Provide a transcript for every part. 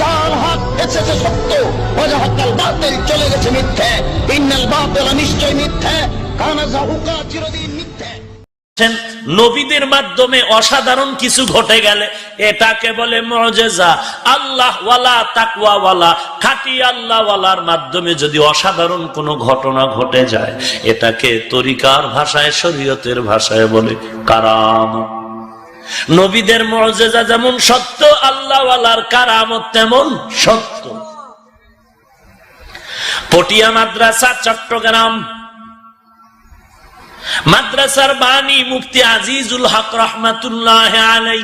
যার হাত এসেছে সত্য বাতিল চলে গেছে মিথ্যে, ইন্নাল নিশ্চয় মিথ্যে চিরদিন মিথ্যে। নবীদের মাধ্যমে অসাধারণ কিছু ঘটে গেলে, এটাকে বলে মজেজা। আল্লাহ ওয়ালা তাকুয়া খাটি আল্লাহ ওয়ালার মাধ্যমে যদি অসাধারণ কোনো ঘটনা ঘটে যায়, এটাকে তরিকার ভাষায়, শরীয়তের ভাষায় বলে কারাম। নবীদের মজেজা যেমন সত্য, আল্লাহওয়ালার কারামত তেমন সত্য। পটিয়া মাদ্রাসা, চট্টগ্রাম। মাদ্রাসার বাণী মুফতি আজিজুল হক রহমাতুল্লাহ আলাই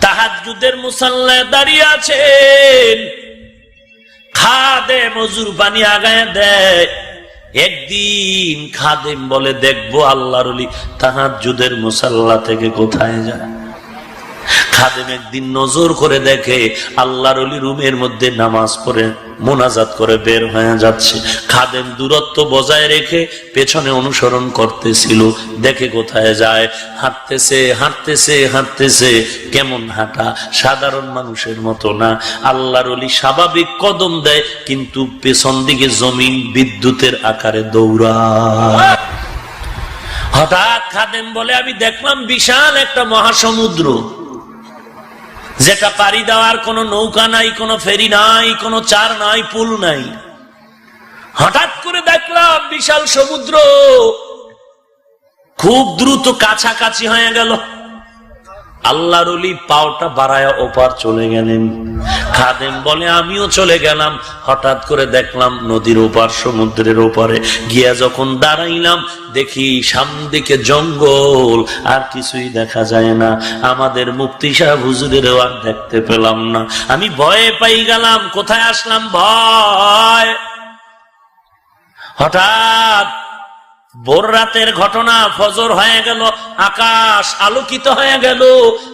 তাহাজুদের মুসাল্লায় দাঁড়িয়ে আছেন। খা দে মজুর পানি আগায় দেয়। একদিন খাদেম বলে দেখব আল্লাহর তাহার যুদের মুসাল্লা থেকে কোথায় যায়? খাদেম একদিন নজর করে দেখে আল্লাহর অলি রুমের মধ্যে নামাজ পড়ে, মোনাজাত করে বের হয়ে যাচ্ছে। খাদেম দূরত্ব বজায় রেখে পেছনে অনুসরণ করতেছিল, দেখে কোথায় যায়। হাঁটতেছে হাঁটতেছে হাঁটতেছে, কেমন হাঁটা? সাধারণ মানুষের মতো না। আল্লাহর অলি স্বাভাবিক কদম দেয়, কিন্তু পেছন দিকে জমিন বিদ্যুতের আকারে দৌড়া হঠাৎ খাদেম বলে, আমি দেখলাম বিশাল একটা মহাসমুদ্র। যেটা পাড়ি দেওয়ার কোনো নৌকা নাই, কোনো ফেরি নাই, কোনো চার নাই, পুল নাই। হঠাৎ করে দেখলাম বিশাল সমুদ্র। খুব দ্রুত কাছাকাছি হয়ে গেল। আল্লাহর পাওটা বাড়ায় ওপার চলে গেলেন। খাদেম বলে, আমিও চলে গেলাম। হঠাৎ করে দেখলাম নদীর ওপার, সমুদ্রের ওপারে। গিয়া যখন দাঁড়াইলাম, দেখি সামনে দিকে জঙ্গল, আর কিছুই দেখা যায় না। আমাদের মুক্তি সাহেব হুজুরেরও আর দেখতে পেলাম না। আমি ভয়ে পাই গেলাম, কোথায় আসলাম? ভয়! হঠাৎ ভোর রাতের ঘটনা, ফজর হয়ে গেল, আকাশ আলোকিত হয়ে গেল।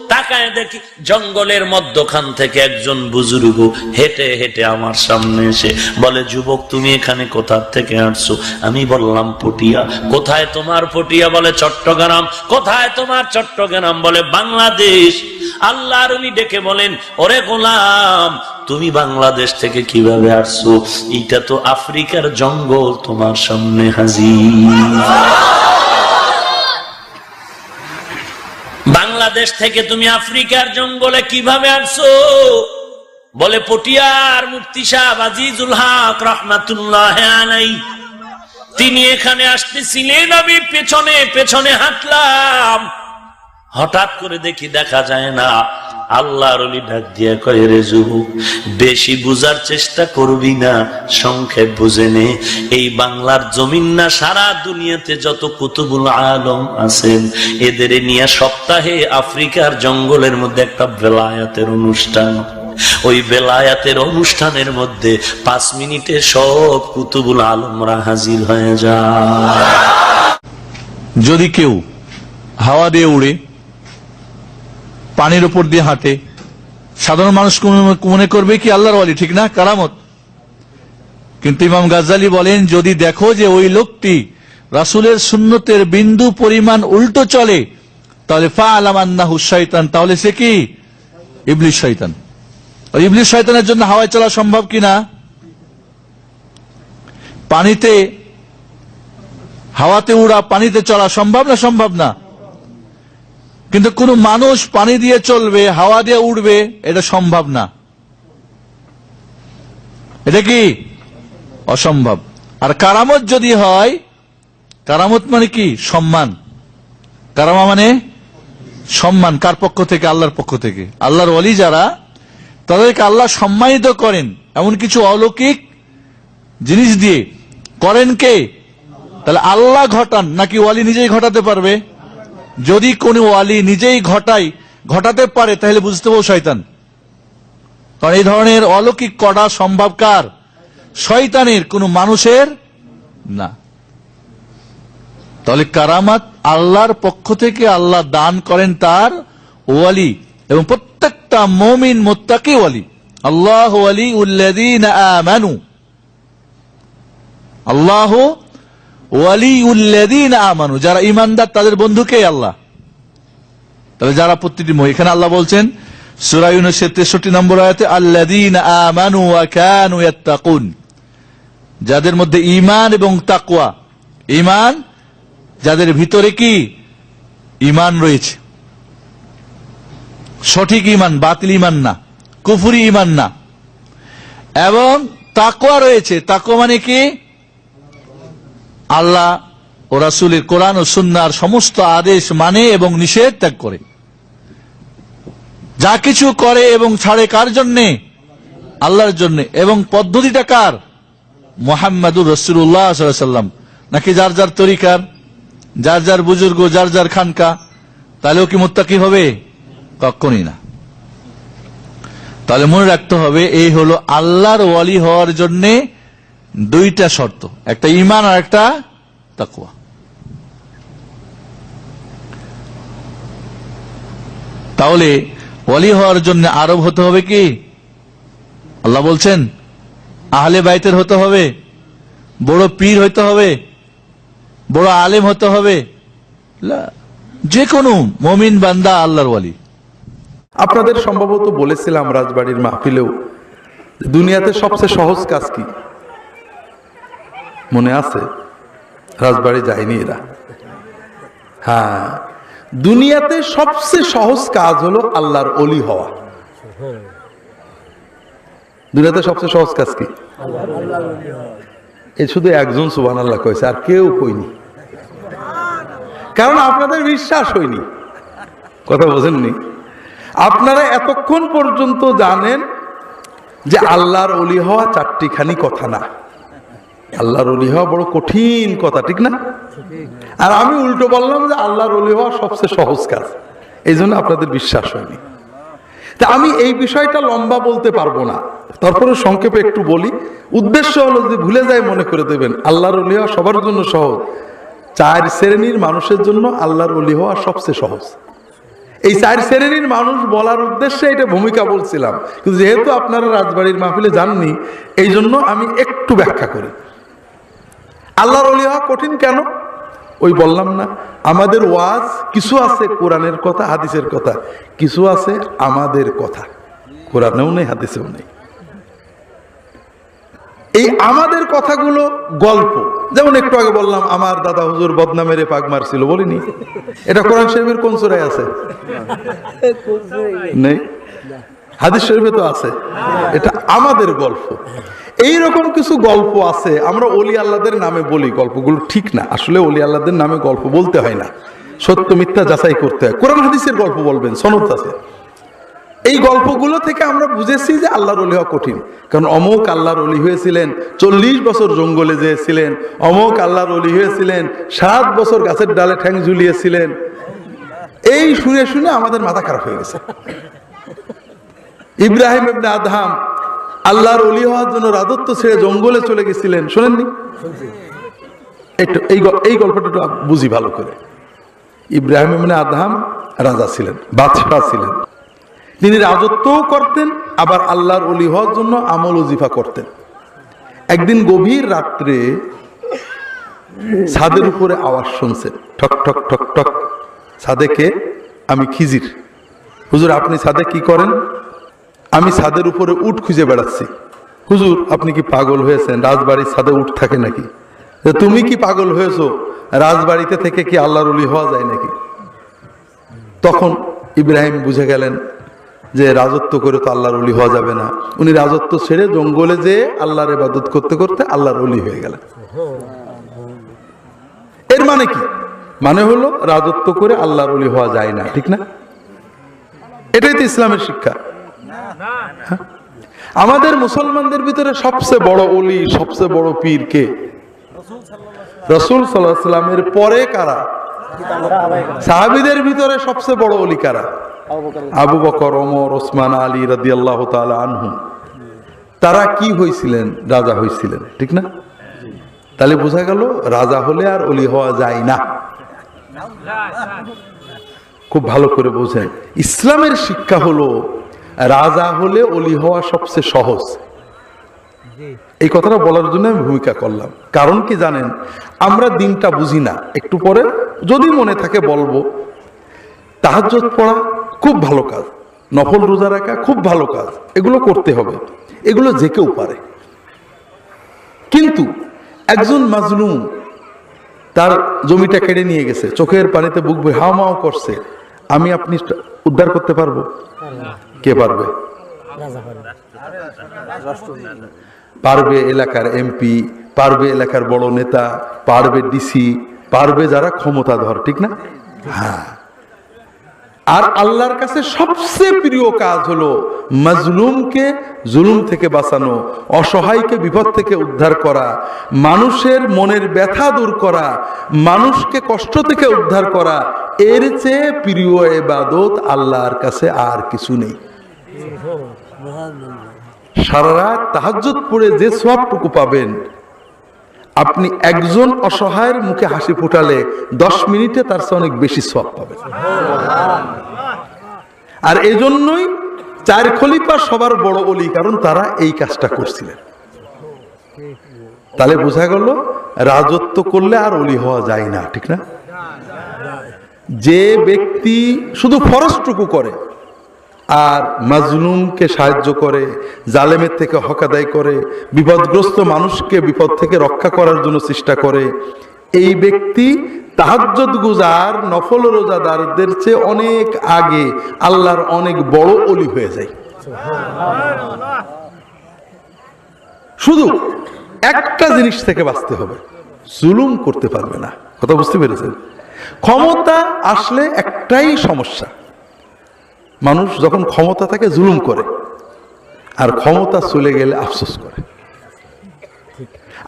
তাকায় দেখি জঙ্গলের মধ্যখান থেকে একজন বুজুর্গ হেঁটে হেঁটে আমার সামনে এসে বলে, যুবক, তুমি এখানে কোথার থেকে আসছো? আমি বললাম, পটিয়া। কোথায় তোমার পটিয়া? বলে, চট্টগ্রাম। কোথায় তোমার চট্টগ্রাম? বলে, বাংলাদেশ। আল্লাহ রুলি ডেকে বলেন, ওরে গোলাম, তুমি বাংলাদেশ থেকে কীভাবে আসছো? এটা তো আফ্রিকার জঙ্গল তোমার সামনে হাজির। বাংলাদেশ থেকে তুমি আফ্রিকার জঙ্গলে কীভাবে আসছো? বলে পটিয়ার মুফতি সাহেব আজিজুল হক রহমাতুল্লাহ আলাই। তিনি এখানে আসতেছিলেন, আমি পেছনে পেছনে হাঁটলাম। হঠাৎ করে দেখি দেখা যায় না। আল্লাহর ডাক দিয়া কয়ে, রে যুবক, বেশি বুঝার চেষ্টা করবি না, সংক্ষেপ বুঝে নে। এই বাংলার জমিন না, সারা দুনিয়াতে যত কুতুবুল আলম আছেন, এদের নিয়ে সপ্তাহে আফ্রিকার জঙ্গলের মধ্যে একটা বেলায়াতের অনুষ্ঠান। ওই বেলায়াতের অনুষ্ঠানের মধ্যে পাঁচ মিনিটে সব কুতুবুল আলমরা হাজির হয়ে যায়। যদি কেউ হাওয়া দিয়ে উড়ে পানির উপর দিয়ে হাঁটে। সাধারণ মানুষ মনে করবে কি আল্লাহর ওয়ালি, ঠিক না? কারামত। কিন্তু ইমাম গাজ্জালি বলেন, যদি দেখো যে ওই লোকটি রাসূলের সুন্নতের বিন্দু পরিমাণ উল্টো চলে, তাহলে ফা আলাম আলামান্নাহু শয়তান, তাহলে সে কি? ইবলিশ শয়তান। ওই ইবলিশ শয়তানের জন্য হাওয়ায় চলা সম্ভব কিনা পানিতে হাওয়াতে উড়া, পানিতে চলা সম্ভব না সম্ভব না? কিন্তু কোন মানুষ পানি দিয়ে চলবে, হাওয়া দিয়ে উঠবে এটা সম্ভব না। এটা কি? অসম্ভব। আর কারামত যদি হয়, কারামত মানে কি? সম্মান। কারামা মানে সম্মান, কার পক্ষ থেকে? আল্লাহর পক্ষ থেকে। আল্লাহর অলি যারা, তাদেরকে আল্লাহ সম্মানিত করেন। এমন কিছু অলৌকিক জিনিস দিয়ে। করেন কে? তাহলে আল্লাহ ঘটান, নাকি ওয়ালি নিজেই ঘটাতে পারবে? যদি কোন ওয়ালি নিজেই ঘটাই, ঘটাতে পারে, তাহলে বুঝতে পারব শয়তান। কারণ এই ধরনের অলৌকিক করা সম্ভব কার? শয়তানের, কোন মানুষের না। তাহলে কারামাত আল্লাহর পক্ষ থেকে আল্লাহ দান করেন তার ওয়ালি, এবং প্রত্যেকটা মমিন মোত্তাকি ওয়ালি। আল্লাহ আল্লাহ ওয়ালিউল্লাদিন আমানু, যারা ইমানদার তাদের বন্ধুকে আল্লাহ? তাহলে যারা প্রতিটি মহি- এখানে আল্লাহ বলছেন, সূরা ইউনূসের 63 নম্বর আয়াতে, আল্লাযীনা আমানু ওয়া কানু ইয়াত্তাকুন। যাদের মধ্যে ইমান এবং তাকুয়া ইমান যাদের ভিতরে কি? ঈমান রয়েছে। সঠিক ইমান বাতিল ঈমান না, কুফরি ঈমান না। এবং তাকওয়া রয়েছে, তাকওয়া মানে কি? আল্লাহ ও রাসূলের কোরআন ও সুন্নাহর সমস্ত আদেশ মানে এবং নিষেধ ত্যাগ করে। যা কিছু করে এবং ছাড়ে কার জন্যে? আল্লাহর জন্য। এবং পদ্ধতিটা কার? মোহাম্মদুর রসুল্লাহ সাল্লাম। নাকি যার যার তরিকার? যার যার বুজুর্গ, যার যার খানকা? তাহলেও কি মোত্তাকি হবে? কখনই না। তাহলে মনে রাখতে হবে, এই হলো আল্লাহর ওয়ালি হওয়ার জন্য দুইটা শর্ত, একটা ইমান আর একটা তাকুয়া তাহলে ওয়ালি হওয়ার জন্য আরব হতে হবে কি? আল্লাহ বলছেন, আহলে বাইতের হতে হবে, বড় পীর হইতে হবে, বড় আলেম হতে হবে। যে কোনো মমিন বান্দা আল্লাহর ওয়ালি। আপনাদের সম্ভবত বলেছিলাম রাজবাড়ির মাহফিলেও, দুনিয়াতে সবচেয়ে সহজ কাজ কি? মনে আছে? রাজবাড়ি যায়নি এরা। হ্যাঁ। দুনিয়াতে সবচেয়ে সহজ কাজ হলো আল্লাহর অলি হওয়া। দুনিয়াতে সবচেয়ে সহজ কাজ কি? এ শুধু একজন সুবান আল্লাহ কয়েছে আর কেউ কইনি। কারণ আপনাদের বিশ্বাস হয়নি। কথা বোঝেননি? আপনারা এতক্ষণ পর্যন্ত জানেন যে আল্লাহর অলি হওয়া চারটিখানি কথা না। আল্লাহর অলি হওয়া বড় কঠিন কথা, ঠিক না? আর আমি উল্টো বললাম যে আল্লাহর অলি হওয়া সবচেয়ে সহজ কাজ। এই জন্য আপনাদের বিশ্বাস হয়নি। তা আমি এই বিষয়টা লম্বা বলতে পারব না। তারপরে সংক্ষেপে একটু বলি। উদ্দেশ্য হলো যদি ভুলে যায়, মনে করে দেবেন, আল্লাহর অলি হওয়া সবার জন্য সহজ। চার শ্রেণির মানুষের জন্য আল্লাহর অলি হওয়া সবচেয়ে সহজ। এই চার শ্রেণির মানুষ বলার উদ্দেশ্যে এটা ভূমিকা বলছিলাম। কিন্তু যেহেতু আপনারা রাজবাড়ির মাহফিলে যাননি, এই জন্য আমি একটু ব্যাখ্যা করি। আল্লাহর অলি হওয়া কঠিন কেন? ওই বললাম না, আমাদের ওয়াজ কিছু আছে কোরআনের কথা, হাদিসের কথা, কিছু আছে আমাদের কথা। কোরআনেও নেই, হাদিসেও নেই। এই আমাদের কথাগুলো গল্প। যেমন একটু আগে বললাম, আমার দাদা হুজুর বদনা মেরে পাক মারছিল, বলিনি? এটা কোরআন শরীফের কোন সুরায় আছে? নেই? হাদিস শরীফে তো আছে। এটা আমাদের গল্প। এই রকম কিছু গল্প আছে, আমরা অলি আল্লাহদের নামে বলি, গল্পগুলো ঠিক না। আসলে অলি আল্লাহদের নামে গল্প বলতে হয় না। সত্য মিথ্যা যাচাই করতে হয়। কোরআন হাদিসের গল্প বলবেন, সনদ আছে। এই গল্পগুলো থেকে আমরা বুঝেছি যে আল্লাহর অলি হওয়া কঠিন। কারণ অমুক আল্লাহর অলি হয়েছিলেন, চল্লিশ বছর জঙ্গলে যেয়েছিলেন। অমুক আল্লাহর অলি হয়েছিলেন, সাত বছর গাছের ডালে ঠ্যাং ঝুলিয়েছিলেন। এই শুনে শুনে আমাদের মাথা খারাপ হয়ে গেছে। ইব্রাহিম আদহাম আল্লাহর অলি হওয়ার জন্য রাজত্ব ছেড়ে জঙ্গলে চলে গেছিলেন। শোনেননি? একটু এই এই গল্পটা বুঝি ভালো করে। ইব্রাহিম ইবনে আদহাম রাজা ছিলেন, বাদশাহ ছিলেন। তিনি রাজত্বও করতেন, আবার আল্লাহর অলি হওয়ার জন্য আমল ওজিফা করতেন। একদিন গভীর রাত্রে ছাদের উপরে আওয়াজ শুনছেন, ঠক ঠক ঠক ঠক। ছাদেকে আমি খিজির। হুজুর, আপনি ছাদে কি করেন? আমি ছাদের উপরে উট খুঁজে বেড়াচ্ছি। হুজুর, আপনি কি পাগল হয়েছেন? রাজবাড়ির ছাদে উঠ থাকে নাকি? যে তুমি কি পাগল হয়েছো? রাজবাড়িতে থেকে কি আল্লাহর উলি হওয়া যায় নাকি? তখন ইব্রাহিম বুঝে গেলেন যে রাজত্ব করে তো আল্লাহর অলি হওয়া যাবে না। উনি রাজত্ব ছেড়ে জঙ্গলে যেয়ে আল্লাহর ইবাদত করতে করতে আল্লাহর অলি হয়ে গেলেন। এর মানে কি? মানে হলো রাজত্ব করে আল্লাহর অলি হওয়া যায় না, ঠিক না? এটাই তো ইসলামের শিক্ষা? আমাদের মুসলমানদের ভিতরে সবচেয়ে বড় অলি সবচেয়ে বড় পীর কে? রসুল সাল্লামের পরে কারা? সাহাবিদের ভিতরে সবচেয়ে বড় অলি কারা? আবু বকর। ওমর ওসমান আলী রাদি আল্লাহ আনহু। তারা কি হয়েছিলেন রাজা হয়েছিলেন ঠিক না? তাহলে বোঝা গেল রাজা হলে আর অলি হওয়া যায় না। খুব ভালো করে বোঝেন ইসলামের শিক্ষা হলো রাজা হলে অলি হওয়া সবচেয়ে সহজ। এই কথাটা বলার জন্য আমি ভূমিকা করলাম। কারণ কি জানেন? আমরা দিনটা বুঝি না। একটু পরে যদি মনে থাকে বলব তাহাজ্জুদ পড়া খুব ভালো কাজ নফল রোজা রাখা খুব ভালো কাজ এগুলো করতে হবে। এগুলো যে কেউ পারে। কিন্তু একজন মাজলুম তার জমিটা কেড়ে নিয়ে গেছে চোখের পানিতে বুক হাওয়া মাও করছে। আমি আপনি উদ্ধার করতে পারব? কে পারবে? পারবে এলাকার এমপি পারবে এলাকার বড় নেতা, পারবে ডিসি পারবে যারা ক্ষমতাধর, ঠিক না? হ্যাঁ। আর আল্লাহর কাছে সবচেয়ে প্রিয় কাজ হলো মাজলুমকে জুলুম থেকে বাঁচানো, অসহায়কে বিপদ থেকে উদ্ধার করা, মানুষের মনের ব্যথা দূর করা, মানুষকে কষ্ট থেকে উদ্ধার করা, এর চেয়ে প্রিয় এবাদত আল্লাহর কাছে আর কিছু নেই। সারা রাত তাহাজ্জুদ পড়ে যে সবটুকু পাবেন আপনি একজন অসহায়ের মুখে হাসি ফুটালে দশ মিনিটে তার চেয়ে অনেক বেশি সব পাবেন। আর এই জন্যই চার খলিফা সবার বড় অলি, কারণ তারা এই কাজটা করছিলেন। তাহলে বোঝা গেল, রাজত্ব করলে আর অলি হওয়া যায় না, ঠিক না? যে ব্যক্তি শুধু ফরজটুকু করে আর মাজলুমকে সাহায্য করে, জালেমের থেকে হক আদায় করে, বিপদগ্রস্ত মানুষকে বিপদ থেকে রক্ষা করার জন্য চেষ্টা করে। এই ব্যক্তি তাহাজ্জত গুজার, নফল রোজাদারদের চেয়ে অনেক আগে আল্লাহর অনেক বড় অলি হয়ে যায়। শুধু একটা জিনিস থেকে বাঁচতে হবে, জুলুম করতে পারবে না। কথা বুঝতে পেরেছেন? ক্ষমতা আসলে একটাই সমস্যা। মানুষ যখন ক্ষমতা থাকে জুলুম করে, আর ক্ষমতা চলে গেলে আফসোস করে।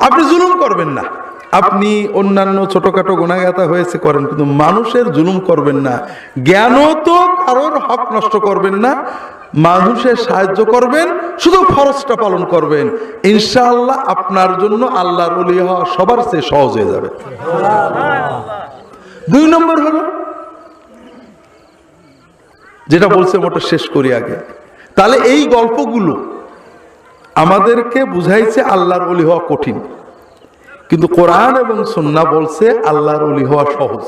আপনি জুলুম করবেন না। আপনি অন্যান্য ছোটখাটো গুণাগাতা হয়েছে করেন, কিন্তু মানুষের জুলুম করবেন না। জ্ঞানও তো কারোর হক নষ্ট করবেন না, মানুষের সাহায্য করবেন, শুধু ফরজটা পালন করবেন। ইনশাআল্লাহ আপনার জন্য আল্লাহর হওয়া সবার চেয়ে সহজ হয়ে যাবে। দুই নম্বর হলো যেটা বলছে ওটা শেষ করি আগে। তাহলে এই গল্পগুলো আমাদেরকে বুঝাইছে আল্লাহর অলি হওয়া কঠিন। কিন্তু কোরআন এবং সন্না বলছে আল্লাহর অলি হওয়া সহজ।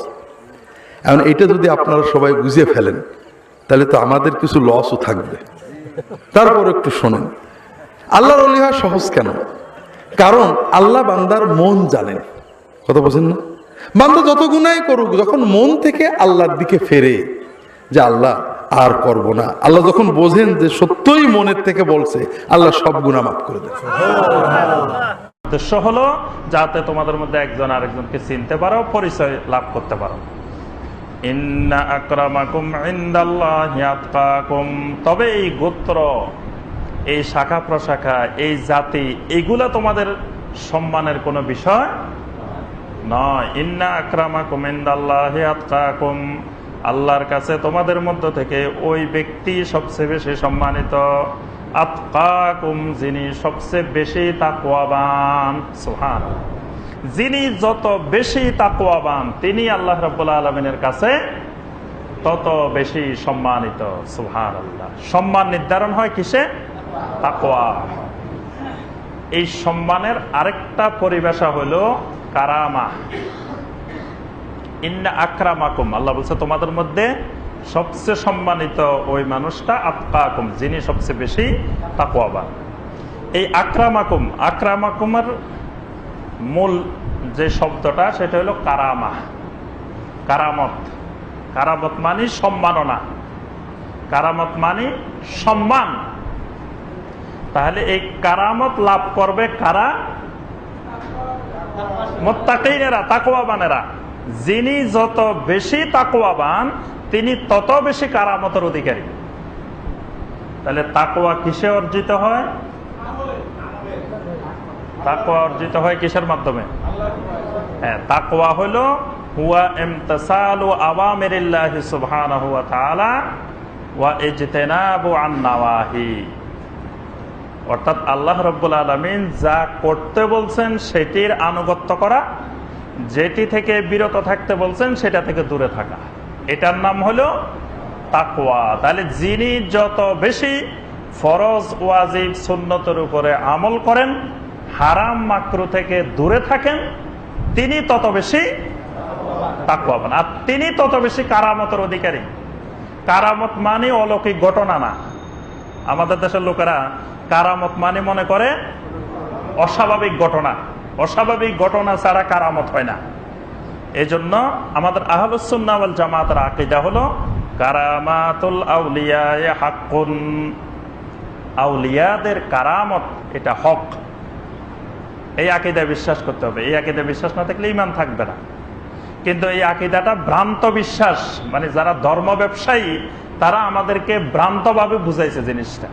এখন এটা যদি আপনারা সবাই বুঝে ফেলেন, তাহলে তো আমাদের কিছু লসও থাকবে। তারপর একটু শোনেন। আল্লাহর অলি হওয়া সহজ কেন? কারণ আল্লাহ বান্দার মন জানেন। কথা বলছেন না? বান্দা যত গুণাই করুক, যখন মন থেকে আল্লাহর দিকে ফেরে যে আল্লাহ আর করব না। আল্লাহ যখন বোঝেন যে সত্যই মনের থেকে বলছে, আল্লাহ সব গুণা মাফ করে দেয় উদ্দেশ্য হলো যাতে তোমাদের মধ্যে একজন আরেকজনকে চিনতে পারো, পরিচয় লাভ করতে পারো। তবে এই গোত্র, এই শাখা প্রশাখা, এই জাতি, এগুলা তোমাদের সম্মানের কোনো বিষয় নয়। ইন্না আকরামাকুম ইনদাল্লাহি আতকাকুম। আল্লাহর কাছে তোমাদের মধ্য থেকে ওই ব্যক্তি সবচেয়ে বেশি সম্মানিত। আতকাকুম, যিনি সবচেয়ে বেশি তাকওয়াবান। সুহান যিনি যত বেশি তাকওয়াবান, তিনি আল্লাহ রাব্বুল আলমিনের কাছে তত বেশি সম্মানিত। সুহান আল্লাহ সম্মান নির্ধারণ হয় কিসে? তাকওয়া। এই সম্মানের আরেকটা পরিভাষা হলো কারামা। ইন্না আক্রামাকুম আল্লাহ বলছে তোমাদের মধ্যে সবচেয়ে সম্মানিত ওই মানুষটা আতকাকুম যিনি সবচেয়ে বেশি তাকুয়াবান এই আক্রামাকুম আক্রামাকুমের মূল যে শব্দটা সেটা হলো কারামা কারামত। কারামত মানে সম্মাননা। কারামত মানে সম্মান। তাহলে এই কারামত লাভ করবে কারা? মোত্তাকিনেরা তাকওয়াবানেরা। যিনি যত বেশি তাকওয়াবান, তিনি তত বেশি কারামতের অধিকারী। তাহলে তাকওয়া কিসে অর্জিত হয়? তাকওয়া অর্জিত হয় কিসের মাধ্যমে? হ্যাঁ তাকওয়া হলো, হুয়া ইমতিসালু আওয়ামিরিল্লাহি সুবহানাহু ওয়া তাআলা ওয়া ইজতিনাবু আন নাওয়াহি অর্থাৎ আল্লাহ রব্বুল আলমিন যা করতে বলছেন, সেটির আনুগত্য করা যেটি থেকে বিরত থাকতে বলছেন, সেটা থেকে দূরে থাকা। এটার নাম হলো তাকওয়া। তাহলে যিনি যত বেশি ফরজ, ওয়াজিব, সুন্নতের উপরে আমল করেন, হারাম মাকরু থেকে দূরে থাকেন, তিনি তত বেশি তাকওয়াবান আর তিনি তত বেশি কারামতের অধিকারী। কারামত মানে অলৌকিক ঘটনা না। আমাদের দেশের লোকেরা কারামত মানে মনে করে অস্বাভাবিক ঘটনা। অস্বাভাবিক ঘটনা ছাড়া কারামত হয় না। এই জন্য আমাদের আহলুসুন্নাওয়াল জামাতের আকিদা হলো, কারামাতুল আউলিয়াদের কারামত এটা হক। এই আকিদায় বিশ্বাস করতে হবে। এই আকিদায় বিশ্বাস না থাকলে ইমান থাকবে না। কিন্তু এই আকিদাটা ভ্রান্ত বিশ্বাস মানে যারা ধর্ম ব্যবসায়ী, তারা আমাদেরকে ভ্রান্তভাবে বুঝাইছে জিনিসটা।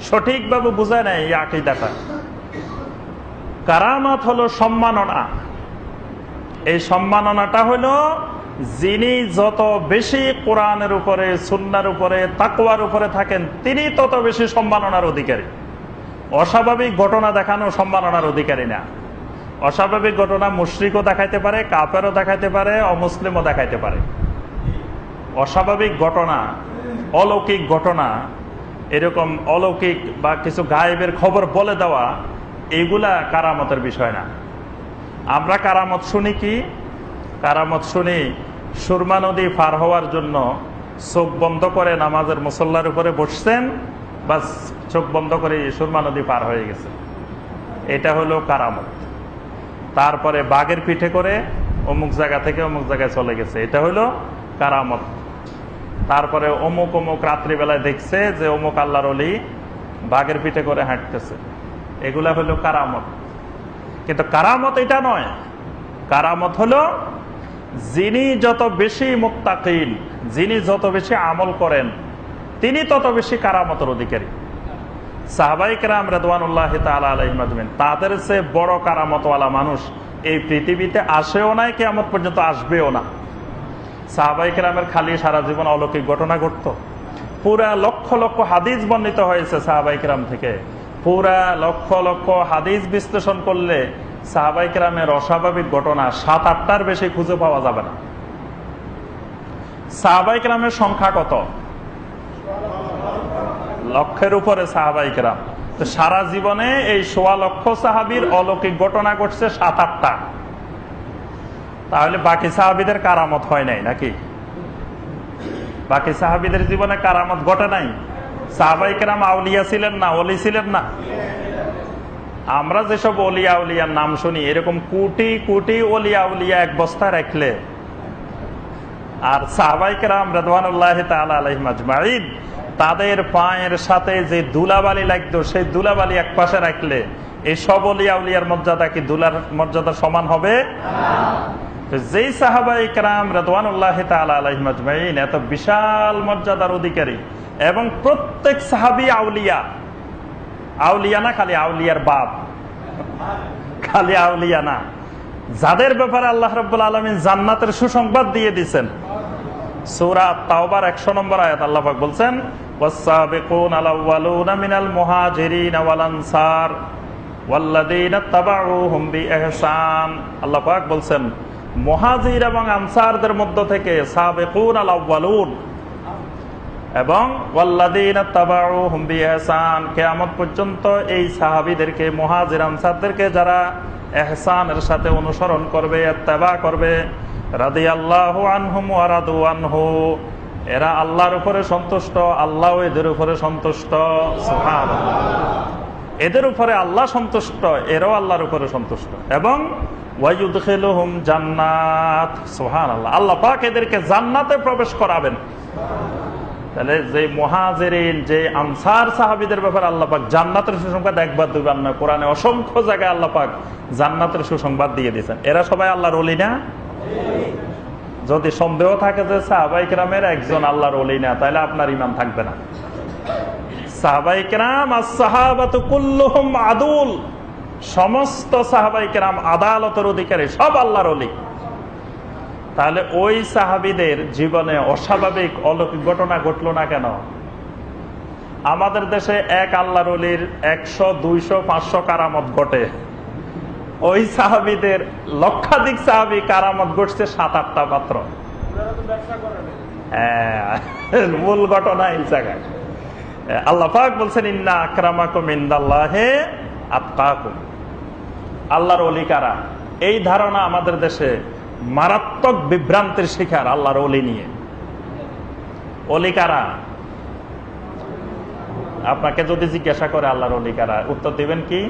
সঠিকভাবে বুঝায় না এই আকিদাটা। কারামাত হলো সম্মাননা। এই সম্মাননাটা হলো যিনি যত বেশি কোরআনের উপরে, সুন্নার উপরে তাকুয়ার উপরে থাকেন, তিনি তত বেশি সম্মাননার অধিকারী। অস্বাভাবিক ঘটনা দেখানো সম্মাননার অধিকারী না। অস্বাভাবিক ঘটনা মুশ্রিকও দেখাইতে পারে কাপেরও দেখাইতে পারে, অমুসলিমও দেখাইতে পারে। অস্বাভাবিক ঘটনা, অলৌকিক ঘটনা, এরকম অলৌকিক বা কিছু গায়েবের খবর বলে দেওয়া এগুলা কারামতের বিষয় না। আমরা কারামত শুনি কি? কারামত শুনি সুরমা নদী পার হওয়ার জন্য চোখ বন্ধ করে নামাজের মুসল্লার উপরে বসছেন, বাস চোখ বন্ধ করে সুরমা নদী পার হয়ে গেছে। এটা হলো কারামত। তারপরে বাঘের পিঠে করে অমুক জায়গা থেকে অমুক জায়গায় চলে গেছে। এটা হলো কারামত। তারপরে অমুক অমুক রাত্রিবেলায় দেখছে যে অমুক আল্লাহর অলি বাঘের পিঠে করে হাঁটতেছে। এগুলা হলো কারামত। কিন্তু কারামত এটা নয়। কারামত হলো যিনি যত বেশি মুক্তাকিন যিনি যত বেশি আমল করেন, তিনি তত বেশি কারামতের অধিকারী। সাহবাইকেরাম রেদওয়ানুল্লাহ আলহিমাজমিন তাদের সে বড় কারামতওয়ালা মানুষ এই পৃথিবীতে আসেও নাই কেমন পর্যন্ত আসবেও না। সাহাবাইকেরামের খালি সারা জীবন অলৌকিক ঘটনা ঘটত। পুরা লক্ষ লক্ষ হাদিস বর্ণিত হয়েছে সাহাবাইকেরাম থেকে। পুরা লক্ষ লক্ষ হাদিস বিশ্লেষণ করলে সাহাবাইকেরামের অস্বাভাবিক ঘটনা সাত, আটটার বেশি খুঁজে পাওয়া যাবে না। সাহাবাইকেরামের সংখ্যা কত? লক্ষের উপরে সাহাবাইকেরাম তো সারা জীবনে এই সোয়া লক্ষ সাহাবির অলৌকিক ঘটনা ঘটছে সাত, আটটা। তাহলে বাকি সাহাবিদের কারামত হয় নাই নাকি? বাকি সাহাবিদের জীবনে কারামত ঘটে নাই? আমরা যেসব অলিয়া উলিয়ার নাম শুনি, এরকম কোটি কোটি অলিয়া উলিয়া এক বস্তা রাখলে, আর সাহবাইকেরাম রেদওয়ানুল্লাহ আলহিমাজমাইন তাদের পায়ের সাথে যে দুলাবালি লাগতো, সেই দুলাবালি এক পাশে রাখলে, এই সব অলিয়া মর্যাদা কি দুলার মর্যাদা সমান হবে? যেই সাহাবাই কেরাম আলহিমাজমাইন এত বিশাল মর্যাদার অধিকারী এবং প্রত্যেক সাহাবি আউলিয়া। আউলিয়া না, খালি আউলিয়ার বাপ। খালি আউলিয়া না। যাদের ব্যাপারে আল্লাহ রব্বুল আলমিন জান্নাতের সুসংবাদ দিয়ে দিচ্ছেন সূরা তাওবার 100 নম্বর বলছেন মুহাজির এবং আনসারদের মধ্য থেকে সাবেকুন আল-আউওয়ালুন এবং কিয়ামত পর্যন্ত এই সাহাবীদেরকে মুহাজির আনসারদেরকে যারা ইহসানের সাথে অনুসরণ করবে, ইত্তেবা করবে, রাদিয়াল্লাহু আনহুম ওয়া রাদু আনহু, এরা আল্লাহর উপরে সন্তুষ্ট, আল্লাহ এদের উপরে সন্তুষ্ট। এদের উপরে আল্লাহ সন্তুষ্ট, এরাও আল্লাহর উপরে সন্তুষ্ট। এবং জান্নাত। সুবহানাল্লাহ। আল্লাহ পাক এদেরকে জান্নাতে প্রবেশ করাবেন। তাহলে যে মহাজেরিন, যে আনসার সাহাবিদের ব্যাপারে আল্লাহ পাক জান্নাতের সুসংবাদ একবার দুবার নয়, কোরআনে অসংখ্য জায়গায় আল্লাহ পাক জান্নাতের সুসংবাদ দিয়ে দিয়েছেন। এরা সবাই আল্লাহর অলি না? যদি সন্দেহ থাকে যে সাহাবাইকরামের একজন আল্লাহর অলি না, তাহলে আপনার ইমান থাকবে না। সাহাবাইকরাম আর সাহাবাত আদুল। সমস্ত সাহাবাইকরাম আদালতের অধিকারী, সব আল্লাহর অলি তাহলে ওই সাহাবিদের জীবনে অস্বাভাবিক অলৌকিক ঘটনা ঘটলো না কেন? আমাদের দেশে এক আল্লাহর অলির একশো দুইশো পাঁচশো কারামত ঘটে। ওই সাহাবিদের লক্ষাধিক সাহাবি কারামত ঘটছে সাত আটটা মাত্র। হ্যাঁ, মূল ঘটনা এই জায়গায়। আল্লাহ পাক বলছেন ইন্না আক্রামাকুম আতকাকুম। আল্লাহর অলি কারা? এই ধারণা আমাদের দেশে মারাত্মক বিভ্রান্তির শিকার আল্লাহর অলি নিয়ে। অলি কারা? আপনাকে যদি জিজ্ঞাসা করে আল্লাহর অলি কারা, উত্তর দিবেন কি?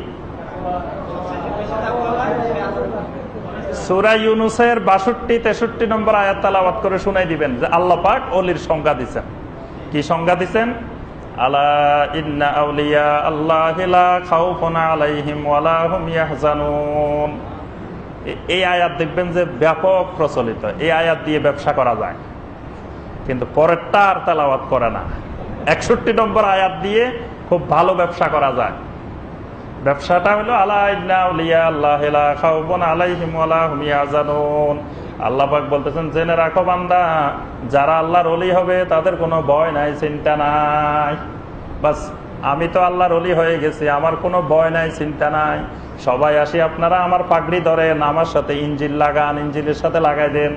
সুরা ইউনুসের বাষট্টি, তেষট্টি নম্বর আয়াত তালাবাত করে শুনাই দিবেন যে আল্লাহ পাক অলির সংজ্ঞা দিচ্ছেন কি সংজ্ঞা দিচ্ছেন আলা আল্লাহ আলাইহিম ওয়ালা হুম ইয়াহজানুন। এই আয়াত দেখবেন যে ব্যাপক প্রচলিত। এই আয়াত দিয়ে ব্যবসা করা যায়। কিন্তু পরেরটা আর তেলাওয়াত করে না। একষট্টি নম্বর আয়াত দিয়ে খুব ভালো ব্যবসা করা যায়। ব্যবসাটা হলো আল্লাহ বলতেছেন, জেনে রাখো বান্দা, যারা আল্লাহর অলি হবে, তাদের কোনো ভয় নাই, চিন্তা নাই। বাস আমি তো আল্লাহর অলি হয়ে গেছি, আমার কোনো ভয় নাই, চিন্তা নাই। সবাই আসি, আপনারা আমার পাগড়ি ধরেন, আমার সাথে ইঞ্জিল লাগান ইঞ্জিলের সাথে লাগাই দেন।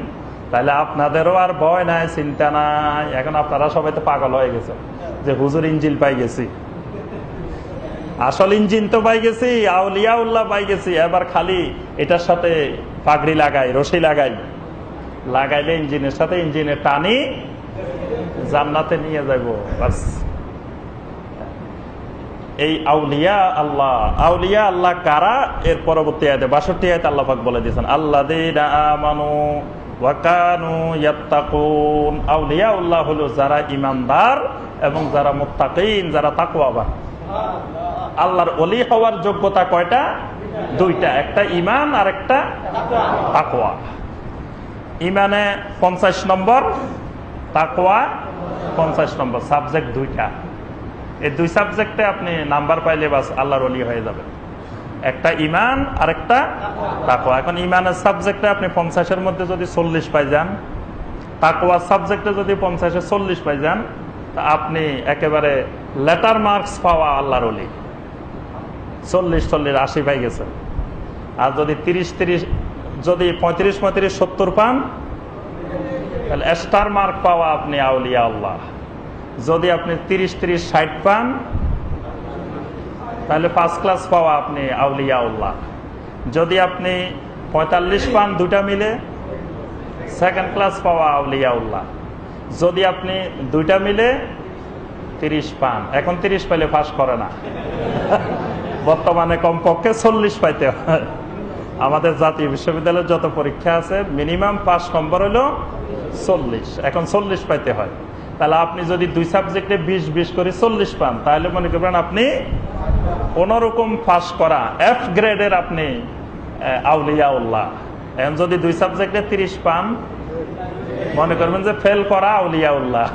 তাহলে আপনাদেরও আর ভয় নাই, চিন্তা নাই। এখন আপনারা সবাই তো পাগল হয়ে গেছে, যে হুজুর ইঞ্জিল পাই গেছি। আসল ইঞ্জিন তো পাই গেছি আউলিয়া উল্লাহ পাই গেছি। এবার খালি এটার সাথে পাগড়ি লাগাই, রশি লাগাই। লাগাইলে ইঞ্জিনের সাথে ইঞ্জিনের টানি জান্নাতে নিয়ে যাব বাস। এই আউলিয়া আল্লাহ আউলিয়া আল্লাহ কারা? এর পরবর্তী আয়তে, বাষট্টি আয়তে আল্লাহ পাক বলে দিয়েছেন আল্লাহ আমানু আউলিয়া উল্লাহ হলো যারা ইমানদার এবং যারা যারা অলি হওয়ার যোগ্যতা কয়টা? দুইটা, একটা ইমান আর একটা ইমানে সাবজেক্ট দুইটা। এই দুই সাবজেক্টে আপনি নাম্বার পাইলে বাস আল্লাহর অলি হয়ে যাবেন। একটা ইমান আর একটা তাকওয়া। এখন ইমানের সাবজেক্টে আপনি পঞ্চাশের মধ্যে যদি চল্লিশ পাই যান তাকওয়া সাবজেক্টে যদি পঞ্চাশে চল্লিশ পাই যান আপনি একেবারে লেটার মার্কস পাওয়া আল্লাহর অলি চল্লিশ চল্লিশ, আশি পাই গেছেন। আর যদি তিরিশ তিরিশ, যদি পঁয়ত্রিশ পঁয়ত্রিশ, সত্তর পান, তাহলে স্টার মার্ক পাওয়া আপনি আউলিয়া আল্লাহ। যদি আপনি তিরিশ তিরিশ, ষাট পান, তাহলে ফার্স্ট ক্লাস পাওয়া আপনি আউলিয়া উল্লাহ যদি আপনি পঁয়তাল্লিশ পান, দুটা মিলে সেকেন্ড ক্লাস পাওয়া আউলিয়া উল্লাহ যদি আপনি দুইটা মিলে, তিরিশ পান। এখন তিরিশ পাইলে পাস করে না। বর্তমানে কমপক্ষে চল্লিশ পাইতে হয়। আমাদের জাতীয় বিশ্ববিদ্যালয়ের যত পরীক্ষা আছে মিনিমাম পাস নম্বর হলো চল্লিশ। এখন চল্লিশ পাইতে হয়। তাহলে আপনি যদি দুই সাবজেক্টে বিশ বিশ করে চল্লিশ পান, তাহলে মনে করবেন আপনি কোনোরকম পাস করা এফ গ্রেডের আপনি আউলিয়া উল্লাহ এখন যদি দুই সাবজেক্টে তিরিশ পান, মনে করবেন যে ফেল করা আউলিয়া উল্লাহ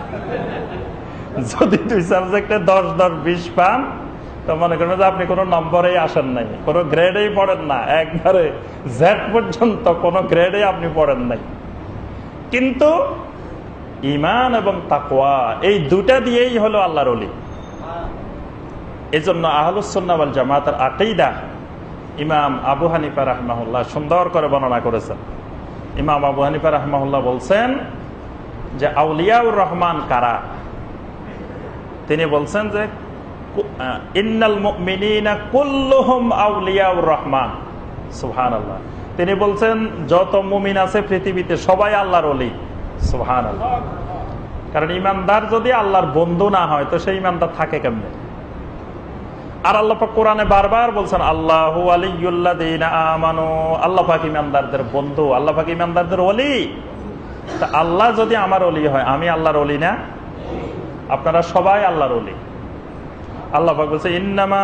যদি দুই সাবজেক্টে দশ দশ, বিশ পান, তো মনে করবেন যে আপনি কোনো নম্বরেই আসেন নাই, কোনো গ্রেডেই পড়েন না, একবারে জেড পর্যন্ত কোনো গ্রেডে আপনি পড়েন নাই। কিন্তু ইমান এবং তাকোয়া এই দুটা দিয়েই হলো আল্লাহর অলি এই জন্য আহলুসন্নাওয়াল জামাতের আকেইদা ইমাম আবু হানিফা রাহমাহুল্লাহ সুন্দর করে বর্ণনা করেছেন। ইমাম আবু হানিফা রাহমাহুল্লাহ বলছেন যে, আউলিয়াউর রহমান কারা? তিনি বলছেন যে রহমান। সুবহানাল্লাহ। তিনি বলছেন, যত মুমিন আছে পৃথিবীতে সবাই আল্লাহর অলি কারণ ইমানদার যদি আল্লাহর বন্ধু না হয়, তো সেই ইমানদার থাকে কেমনে? আর আল্লাহ কোরআনে বারবার বলছেন, আল্লাহ আমানু। আল্লাহ ইমানদারদের বন্ধু, আল্লাহ পাক ইমানদারদের অলি তা আল্লাহ যদি আমার অলি হয়, আমি আল্লাহর অলি না? আপনারা সবাই আল্লাহর অলি আল্লাহ বলছে, ইন্নামা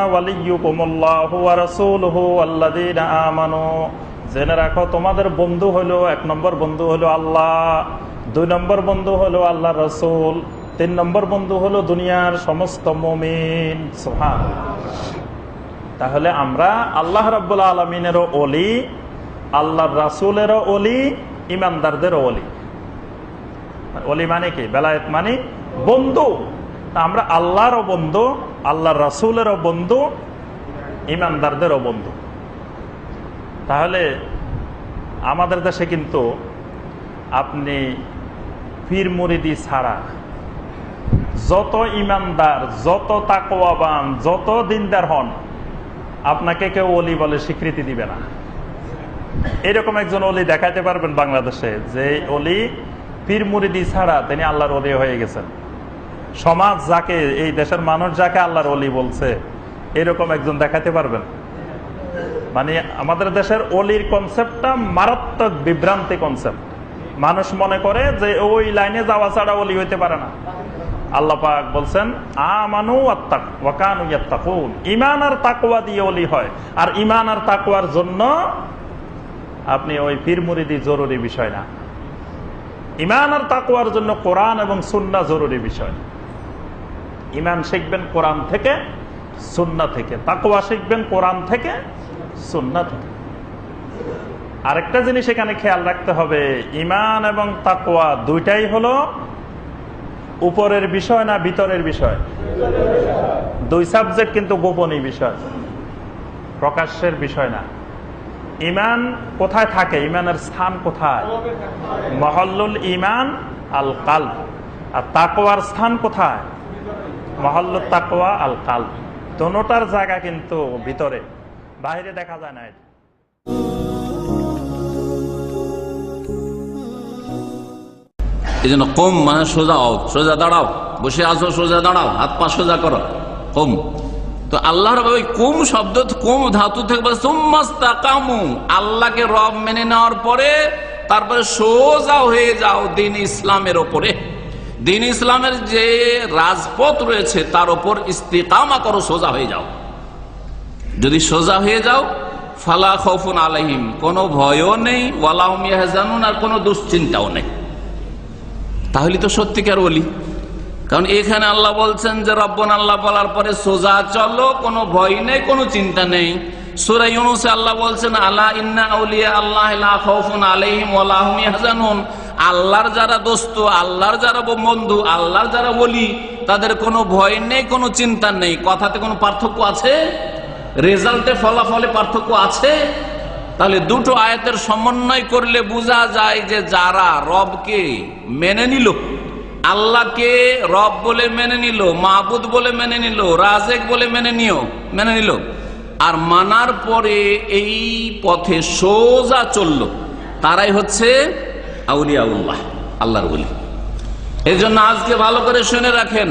জেনে রাখো, তোমাদের বন্ধু হলো, এক নম্বর বন্ধু হলো আল্লাহ। দুই নম্বর বন্ধু হলো আল্লাহ রসুল, তিন নম্বর বন্ধু হলো দুনিয়ার সমস্ত মুমিন। সুবহান তাহলে আমরা আল্লাহ রাব্বুল আলমিনেরও অলি আল্লাহর রাসুলেরও অলি ইমানদারদেরও অলি অলি মানে কি? বেলায়েত মানে বন্ধু। আমরা আল্লাহরও বন্ধু, আল্লাহর রাসুলেরও বন্ধু, ইমানদারদেরও বন্ধু। তাহলে আমাদের দেশে কিন্তু আপনি পীর মুরিদি ছাড়া। যত ইমানদার, যত তাকওয়াবান, যত দিনদার হন, আপনাকে কেউ অলি বলে স্বীকৃতি দিবে না। এরকম একজন অলি দেখাইতে পারবেন বাংলাদেশে, যে অলি পীর মুরিদি ছাড়া তিনি আল্লাহর অলি হয়ে গেছেন। সমাজ যাকে, এই দেশের মানুষ যাকে আল্লাহর অলি বলছে, এরকম একজন দেখাতে পারবেন। মানে আমাদের দেশের অলির কনসেপ্টটা মারাত্মক বিভ্রান্তি কনসেপ্ট মানুষ মনে করে যে ওই লাইনে যাওয়া ছাড়া ওলি হইতে পারে না। আল্লাহ পাক বলছেন, আমানু ওয়াকানু ইয়াত্তাকুন। ঈমান আর তাকওয়া দিয়ে অলি হয়। আর ইমান আর তাকওয়ার জন্য আপনি ওই পীর মুরিদি জরুরি বিষয় না। ইমান আর তাকওয়ার জন্য কোরআন এবং সুন্না জরুরি বিষয়। ইমান শিখবেন কোরআন থেকে, সুন্না থেকে। তাকওয়া শিখবেন কোরআন থেকে, সুন্না থেকে। আরেকটা জিনিস এখানে খেয়াল রাখতে হবে ইমান এবং তাকওয়া দুইটাই হলো উপরের বিষয় না ভিতরের বিষয়? দুই সাবজেক্ট কিন্তু গোপনীয় বিষয় প্রকাশ্যের বিষয় না। ইমান কোথায় থাকে? ইমানের স্থান কোথায়? মহল্লুল ইমান আল কাল আর তাকোয়ার স্থান কোথায়? মহল্লুল তাকওয়া আল কাল দোনোটার জায়গা কিন্তু ভিতরে, বাইরে দেখা যায় না এই জন্য কম মানে সোজা হও, সোজা দাঁড়াও, বসে আসো সোজা দাঁড়াও, হাত পা সোজা করো, কম। তো আল্লাহর ওই কুম শব্দ, কুম ধাতু থেকে আল্লাহকে রব মেনে নেওয়ার পরে তারপরে সোজা হয়ে যাও দিন ইসলামের ওপরে। দিন ইসলামের যে রাজপথ রয়েছে, তার ওপর ইস্তিকামা করো, সোজা হয়ে যাও। যদি সোজা হয়ে যাও, ফালা খফুন আলহিম কোনো ভয়ও নেই, ওয়ালাহম ইয়াহজানুন, আর কোনো দুশ্চিন্তাও নেই। তাহলে তো সত্যিকার বলি কারণ এখানে আল্লাহ বলছেন যে, রব্বন আল্লাহ বলার পরে সোজা চলো, কোনো ভয় নেই, কোনো চিন্তা নেই। আল্লাহ বলছেন আউলিয়া আল্লাহ আল্লাহর যারা দোস্ত, আল্লাহর যারা বন্ধু, আল্লাহর যারা তাদের কোনো ভয় নেই, কোনো চিন্তা নেই। কথাতে কোনো পার্থক্য আছে? রেজাল্টে ফলাফলে পার্থক্য আছে? তাহলে দুটো আয়াতের সমন্বয় করলে বোঝা যায় যে যারা রবকে মেনে নিল, আল্লাহকে রব বলে মেনে নিল মাহবুদ বলে মেনে নিল, রাজেক বলে মেনে নিও মেনে নিল, আর মানার পরে এই পথে সোজা চলল, তারাই হচ্ছে আউলিয়াউল্লাহ, আল্লাহর বলি এই জন্য আজকে ভালো করে শুনে রাখেন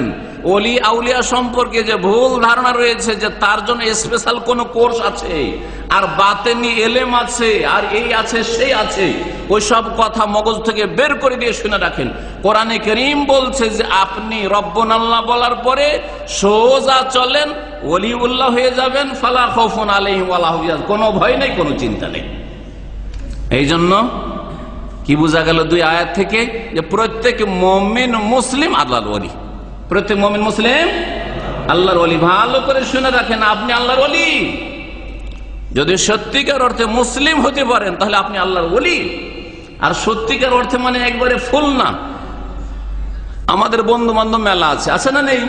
অলি আউলিয়া সম্পর্কে যে ভুল ধারণা রয়েছে, যে তার জন্য স্পেশাল কোন কোর্স আছে, আর বাতেনি এলেম আছে, আর এই আছে, সেই আছে ওই সব কথা মগজ থেকে বের করে দিয়ে শুনে রাখেন। কোরআনে করিম বলছে যে, আপনি রব্বন আল্লাহ বলার পরে সোজা চলেন অলি উল্লাহ হয়ে যাবেন, ফালা খফুন আলহিম আল্লাহ কোনো ভয় নেই, কোনো চিন্তা নেই। এই জন্য কি বোঝা গেল দুই আয়াত থেকে? যে প্রত্যেক মমিন মুসলিম আল্লাহর অলি প্রত্যেক মমিন মুসলিম আল্লাহর অলি ভালো করে শুনে রাখেন, আপনি আল্লাহর অলি যদি সত্যিকার অর্থে মুসলিম হতে পারেন, তাহলে আপনি আল্লাহর অলি আর সত্যিকার অর্থে মানে একবারে ফুল না। আমাদের বন্ধু বান্ধব মেলা আছে আছে না নেই?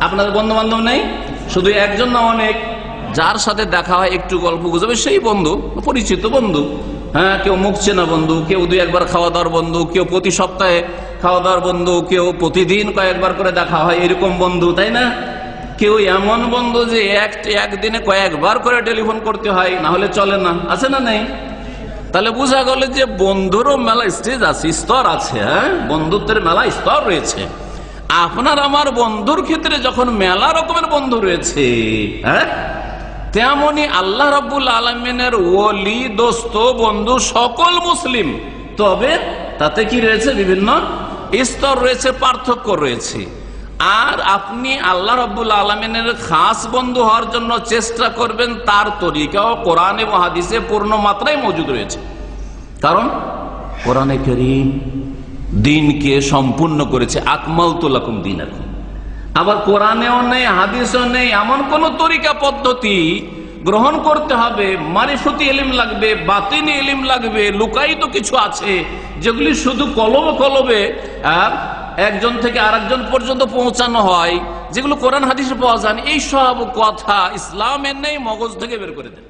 আপনাদের বন্ধু বান্ধব নেই? শুধু একজন না অনেক। যার সাথে দেখা হয়, একটু গল্প গুজবে, সেই বন্ধু, পরিচিত বন্ধু। হ্যাঁ কেউ মুখ চেনা বন্ধু, কেউ দুই একবার খাওয়া দাওয়ার বন্ধু, কেউ প্রতি সপ্তাহে খাওয়া দাওয়ার বন্ধু, কেউ প্রতিদিন কয়েকবার করে দেখা হয় এরকম বন্ধু, তাই না? কেউ এমন বন্ধু যে এক, একদিনে কয়েকবার করে টেলিফোন করতে হয়, না হলে চলে না। আছে না নেই? তাহলে বোঝা গেল যে বন্ধুরও মেলা স্টেজ আছে, স্তর আছে হ্যাঁ? বন্ধুত্বের মেলা স্তর রয়েছে। আপনার, আমার বন্ধুর ক্ষেত্রে যখন মেলা রকমের বন্ধু রয়েছে হ্যাঁ? তেমনি আল্লাহ রাবুল আলমিনের ওলি দোস্ত, বন্ধু সকল মুসলিম। তবে তাতে কি রয়েছে বিভিন্ন? স্তর রয়েছে, পার্থক্য রয়েছে। আর আপনি আল্লাহ রব্বুল আলমিনের খাস বন্ধু হওয়ার জন্য চেষ্টা করবেন, তার তরিকাও কোরআন এবং হাদিসে পূর্ণ মাত্রায় মজুদ রয়েছে। কারণ কোরআনে করিম দিনকে সম্পূর্ণ করেছে আকমাল তোলাকুম দিন এখন আবার কোরআনেও নেই হাদিসও নেই এমন কোন তরিকা পদ্ধতি গ্রহণ করতে হবে মারিফতি এলিম লাগবে বাতিনি এলিম লাগবে লুকায়িত কিছু আছে যেগুলি শুধু কলবে কলবে একজন থেকে আরেকজন পর্যন্ত পৌঁছানো হয় যেগুলো কোরআন হাদিসে পাওয়া যায় না, এই সব কথা ইসলামের নেই মগজ থেকে বের করে দেন।